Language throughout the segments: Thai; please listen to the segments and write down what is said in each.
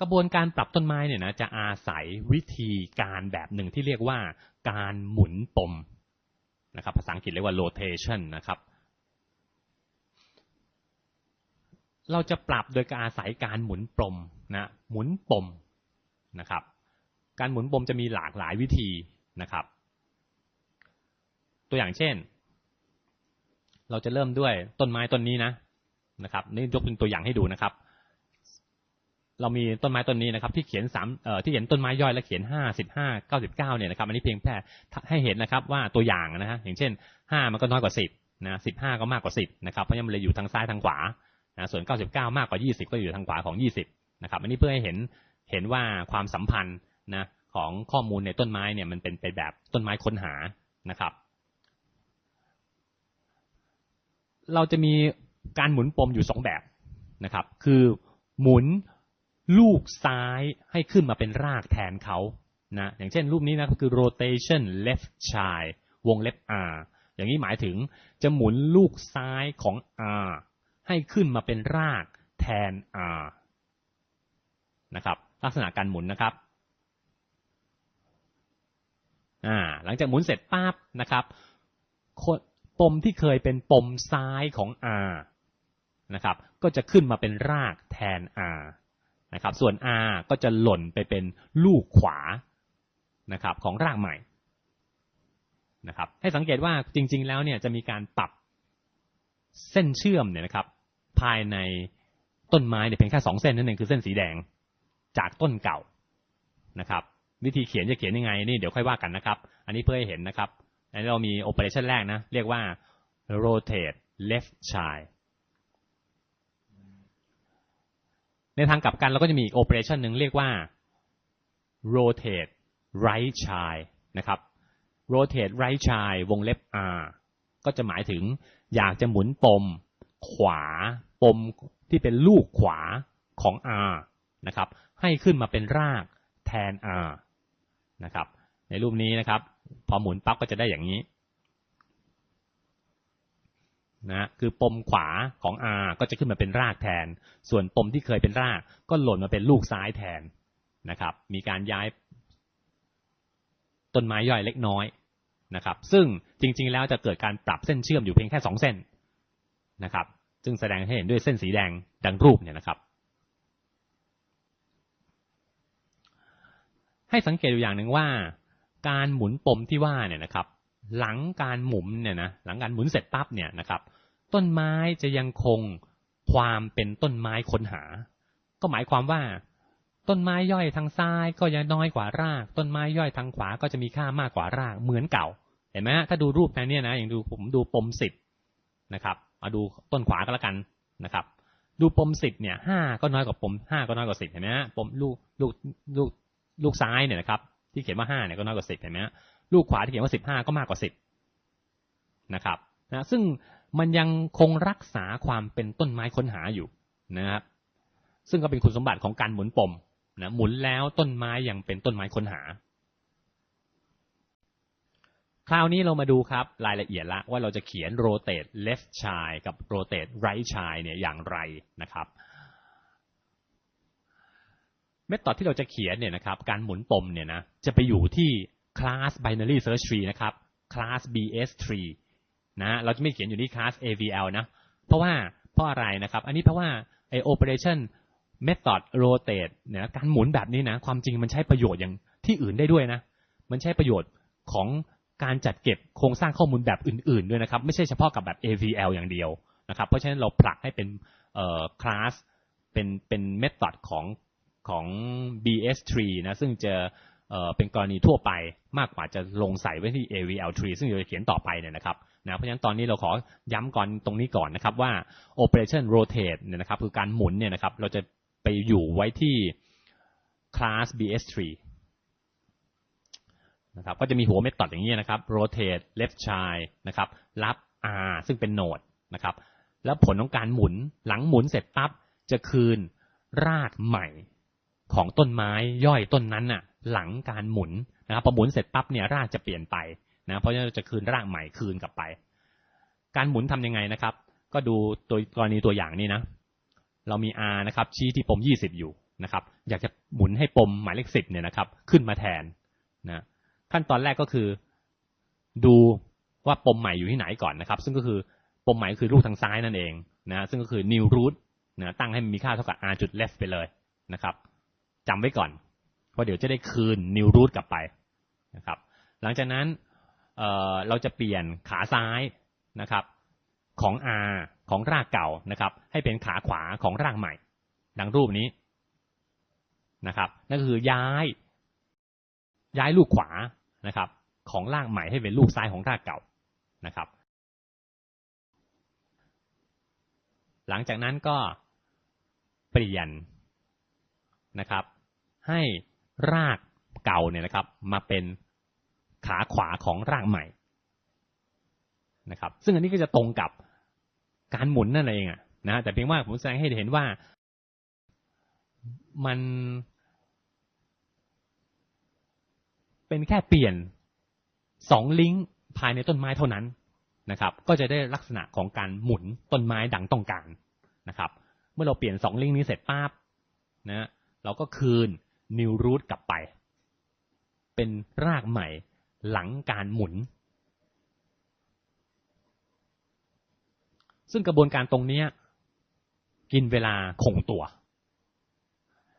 กระบวนการปรับต้นไม้เนี่ยนะจะอาศัยวิธีการแบบหนึ่งที่เรียกว่าการหมุนปมนะครับภาษาอังกฤษเรียกว่า rotation นะครับ เราจะปรับโดยการอาศัยการหมุนปมนะหมุนปมนะครับ การหมุนปมจะมีหลากหลายวิธีนะครับ ตัวอย่างเช่น เราจะเริ่มด้วยต้นไม้ต้นนี้นะนะครับนี่ยกเป็นตัวอย่างให้ดูนะครับ เรามีต้นไม้ต้นนี้นะครับ ที่เขียนสามเอ่อที่เขียนต้นไม้ย่อยและเขียนห้าสิบห้าเก้าสิบเก้าเนี่ยนะครับ อันนี้เพียงแค่ให้เห็นนะครับว่าตัวอย่างนะฮะอย่างเช่นห้ามันก็น้อยกว่าสิบนะสิบห้าก็มากกว่าสิบนะครับเพราะฉะนั้นมันเลยอยู่ทางซ้ายทางขวานะส่วนเก้าสิบเก้ามากกว่ายี่สิบก็อยู่ทางขวาของยี่สิบนะครับ อันนี้เพื่อให้เห็นเห็นว่าความสัมพันธ์นะของข้อมูลในต้นไม้เนี่ยมันเป็นไปแบบต้นไม้ค้นหานะครับ เราจะมีการหมุนปมอยู่สองแบบนะครับ คือหมุน ลูกซ้ายให้ขึ้นมาเป็นรากแทนเขานะอย่างเช่นรูปนี้นะคือ rotation left child วงเล็บ r อย่างนี้หมายถึงจะหมุนลูกซ้ายของ r ให้ขึ้นมาเป็นรากแทน r นะครับลักษณะการหมุนนะครับอ่าหลังจากหมุนเสร็จปั๊บนะครับปมที่เคยเป็นปมซ้ายของ r นะครับก็จะขึ้นมาเป็นรากแทน r นะครับ ส่วน r ก็จะหล่นไปเป็นลูกขวานะครับของรากใหม่นะครับให้สังเกตว่าจริง ๆ แล้วเนี่ยจะมีการปรับเส้นเชื่อมเนี่ยนะครับ ภายในต้นไม้เนี่ยเพียงแค่สองเส้นนั่นเองคือเส้นสีแดงจากต้นเก่านะครับ วิธีเขียนจะเขียนยังไงนี่เดี๋ยวค่อยว่ากันนะครับ อันนี้เพื่อให้เห็นนะครับอันนี้เรามีโอเปอเรชันแรกนะ เรียกว่า rotate left child ในทางกลับกันเราก็จะมีอีกโอเปอเรชันหนึ่งเรียกว่า rotate right child นะครับ rotate right child วงเล็บ r ก็จะหมายถึงอยากจะหมุนปมขวาปมที่เป็นลูกขวาของ r นะครับ ให้ขึ้นมาเป็นรากแทน r นะครับ ในรูปนี้นะครับ พอหมุนปั๊บก็จะได้อย่างนี้ นะคือปมขวาของ R ก็จะขึ้นมาเป็นรากแทน ส่วนปมที่เคยเป็นรากก็หล่นมาเป็นลูกซ้ายแทนนะครับ มีการย้ายต้นไม้ย่อยเล็กน้อยนะครับ ซึ่งจริง ๆ แล้วจะเกิดการปรับเส้นเชื่อมอยู่เพียงแค่สองเส้นนะครับ ซึ่งแสดงให้เห็นด้วยเส้นสีแดงดังรูปเนี่ยนะครับ ให้สังเกตอยู่อย่างหนึ่งว่า การหมุนปมที่ว่าเนี่ยนะครับ หลังการหมุนเนี่ยนะหลังการหมุนเสร็จปั๊บเนี่ยนะครับ ต้นไม้จะยังคงความเป็นต้นไม้ค้นหา ก็หมายความว่า ต้นไม้ย่อยทางซ้ายก็ยังน้อยกว่าราก ต้นไม้ย่อยทางขวาก็จะมีค่ามากกว่ารากเหมือนเก่าเห็นไหมถ้าดูรูปในนี้นะอย่างดูผมดูปมสิบนะครับมาดูต้นขวาก็แล้วกันนะครับ ดูปมสิบเนี่ยห้าก็น้อยกว่าปมห้าก็น้อยกว่าสิบเห็นไหมปมลูกลูกลูกลูกซ้ายเนี่ยนะครับ ที่เขียนว่าห้าเนี่ยก็น้อยกว่าสิบเห็นไหม ลูกขวาที่เขียนว่าสิบห้าก็มากกว่าสิบนะครับนะซึ่งมันยังคงรักษาความเป็นต้นไม้ค้นหาอยู่นะครับซึ่งก็เป็นคุณสมบัติของการหมุนปมนะหมุนแล้วต้นไม้ยังเป็นต้นไม้ค้นหา คราวนี้เรามาดูครับรายละเอียดละว่าเราจะเขียน rotate left child กับ rotate right child เนี่ยอย่างไรนะครับเมธอดที่เราจะเขียนเนี่ยนะครับการหมุนปมเนี่ยนะจะไปอยู่ที่ class binary search tree นะครับ class bs tree นะเราจะไม่เขียนอยู่ที่ class avl นะ เพราะว่าเพราะอะไรนะครับ อันนี้เพราะว่าไอ operation method rotate เนี่ยการหมุนแบบนี้นะ ความจริงมันใช้ประโยชน์อย่างที่อื่นได้ด้วยนะ มันใช้ประโยชน์ของการจัดเก็บโครงสร้างข้อมูลแบบอื่น ๆ ด้วยนะครับ ไม่ใช่เฉพาะกับแบบ avl อย่างเดียวนะครับ เพราะฉะนั้นเราผลักให้เป็นเอ่อ class เป็นเป็น method ของของ bs tree นะ ซึ่งจะ เป็นกรณีทั่วไปมากกว่าจะลงใส่ไว้ที่ AVL tree ซึ่งเราจะเขียนต่อไปเนี่ยนะครับนะเพราะฉะนั้นตอนนี้เราขอย้ำก่อนตรงนี้ก่อนนะครับว่า operation rotate เนี่ยนะครับคือการหมุนเนี่ยนะครับเราจะไปอยู่ไว้ที่ class bs tree นะครับก็จะมีหัวเมธอดอย่างนี้นะครับ rotate left child นะครับรับ r ซึ่งเป็นโนดนะครับแล้วผลของการหมุนหลังหมุนเสร็จปั๊บจะคืนรากใหม่ของต้นไม้ย่อยต้นนั้นน่ะ หลังการหมุนนะครับพอหมุนเสร็จปั๊บเนี่ยรากจะเปลี่ยนไปนะเพราะฉะนั้นจะคืนรากใหม่คืนกลับไป การหมุนทํำยังไงนะครับ ก็ดูตัวกรณีตัวอย่างนี้นะ เรามี R นะครับ ชี้ที่ปม 20 อยู่นะครับ อยากจะหมุนให้ปมหมายเลขสิบเนี่ยนะครับ ขึ้นมาแทนนะขั้นตอนแรกก็คือดูว่าปมใหม่อยู่ที่ไหนก่อนนะครับ ซึ่งก็คือปมใหม่ก็คือลูกทางซ้ายนั่นเองนะซึ่งก็คือ new root นะตั้งให้มันมีค่าเท่ากับ r จุด left ไปเลยนะครับจำไว้ก่อน ราะเดี๋ยวจะได้คืน new root กลับไปนะครับ หลังจากนั้นเเราจะเปลี่ยนขาซ้ายนะครับ ของ r ของรากเก่านะครับ ให้เป็นขาขวาของรากใหม่ ดังรูปนี้นะครับนั่นคือย้าย ย้ายลูกขวานะครับ ของรากใหม่ให้เป็นลูกซ้ายของรากเก่านะครับ หลังจากนั้นก็เปลี่ยนนะครับ ให้ รากเก่าเนี่ยนะครับ มาเป็นขาขวาของรากใหม่นะครับ ซึ่งอันนี้ก็จะตรงกับการหมุนนั่นเองอะนะแต่เพียงว่าผมแสดงให้เห็นว่ามันเป็นแค่เปลี่ยนสองลิงก์ภายในต้นไม้เท่านั้นนะครับ ก็จะได้ลักษณะของการหมุนต้นไม้ดังต้องการนะครับ เมื่อเราเปลี่ยนสองลิงก์นี้เสร็จปั๊บนะเราก็คืน new root กลับไป เป็นรากใหม่หลังการหมุน ซึ่งกระบวนการตรงนี้กินเวลาคงตัว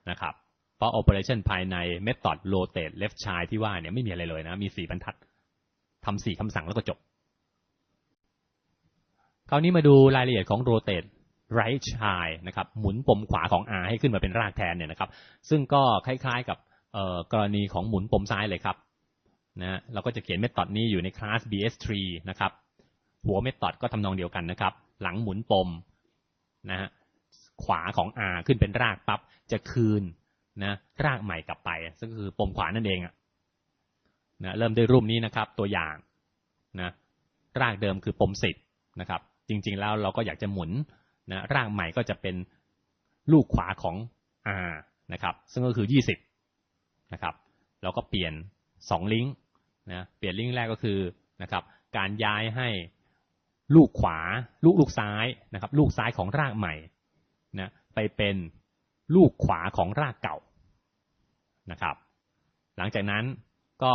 นะครับ เพราะ operation ภายใน method rotate left child ที่ว่าเนี่ยไม่มีอะไรเลยนะ มีสี่บรรทัดทำสี่คำสั่งแล้วก็จบ คราวนี้มาดูรายละเอียดของ rotate right child นะครับหมุนปมขวาของ R ให้ขึ้นมาเป็นรากแทนเนี่ยนะครับ ซึ่งก็คล้ายๆกับกรณีของหมุนปมซ้ายเลยครับนะเราก็จะเขียนเมธอดนี้อยู่ในคลาส bs3 นะครับหัวเมธอดก็ทำนองเดียวกันนะครับ หลังหมุนปมนะฮะขวาของ R ขึ้นเป็นรากปั๊บจะคืนนะรากใหม่กลับไป ซึ่งคือปมขวานั่นเองอะนะเริ่มด้วยรูปนี้นะครับ ตัวอย่างนะรากเดิมคือปมสิบนะครับ จริง ๆ แล้วเราก็อยากจะหมุน นะรากใหม่ก็จะเป็นลูกขวาของ R นะครับ ซึ่งก็คือยี่สิบนะครับเราก็เปลี่ยนสองลิงก์นะเปลี่ยนลิงก์แรกก็คือนะครับการย้ายให้ลูกขวาลูกลูกซ้ายนะครับ ลูกซ้ายของรากใหม่นะไปเป็นลูกขวาของรากเก่านะครับ หลังจากนั้นก็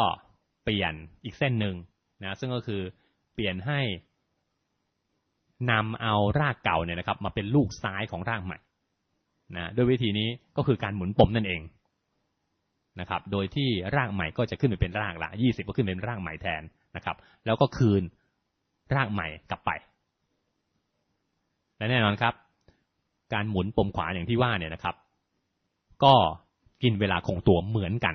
เปลี่ยนอีกเส้นหนึ่งนะซึ่งก็คือเปลี่ยนให้ นำเอารากเก่าเนี่ยนะครับ มาเป็นลูกซ้ายของรากใหม่นะด้วยวิธีนี้ก็คือการหมุนปมนั่นเองนะครับ โดยที่รากใหม่ก็จะขึ้นไปเป็นรากละยี่สิบก็ขึ้นเป็นรากใหม่แทนนะครับ แล้วก็คืนรากใหม่กลับไป และแน่นอนครับ การหมุนปมขวาอย่างที่ว่าเนี่ยนะครับ ก็กินเวลาคงตัวเหมือนกัน